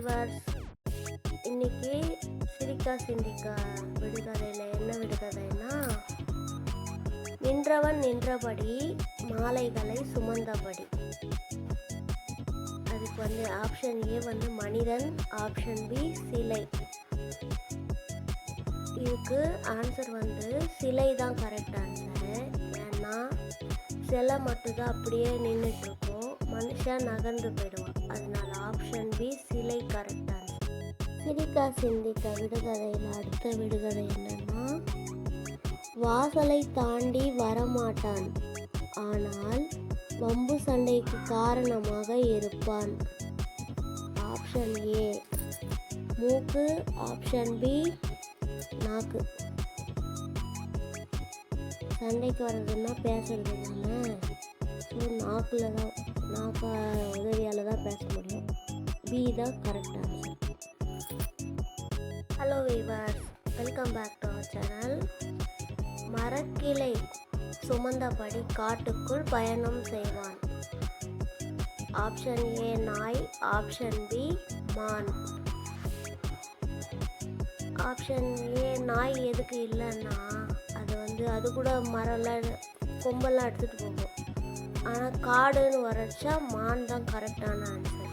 Viewers இன்னைக்கு சிரிக்கா சிந்திக்கா விடுகதையில் என்ன விடுகதைன்னா நின்றவன் நின்றபடி மாலைகளை சுமந்தபடி. அதுக்கு வந்து ஆப்ஷன் ஏ வந்து மனிதன் ஆப்ஷன் பி சிலை. இதுக்கு ஆன்சர் வந்து சிலை தான் கரெக்ட் ஆன்சரு ஏன்னா சிலை மட்டும்தான் அப்படியே நின்றுட்டு இருக்கும். மனுஷன் நகர்ந்து போயிடுவான். அதனால் ஆப்ஷன் பி சிலை கரெக்டாக சிரிக்கா சிந்திக்க விடுகதையில் அடுத்த விடுகதை என்னன்னா வாசலை தாண்டி வரமாட்டான். ஆனால் வம்பு சண்டைக்கு காரணமாக இருப்பான். ஆப்ஷன் ஏ மூக்கு. ஆப்ஷன் பி நாக்கு. சண்டைக்கு வர்றதுன்னா பேசுறது தானே? ஸோ நாக்கில் தான் நாக்கை பேச முடியும் பி தான் correct answer hello viewers welcome back to our channel மரக்கிளை சுமந்தபடி காட்டுக்குள் பயணம் செய்வான். ஆப்ஷன் ஏ நாய் ஆப்ஷன் பி மான். ஆப்ஷன் ஏ நாய் எதுக்கு இல்லைன்னா அது வந்து அது கூட மரம்லாம் கொம்பெல்லாம் எடுத்துகிட்டு போகும். ஆனால் காடுன்னு வரச்சா மான் தான் கரெக்டான ஆன்சர்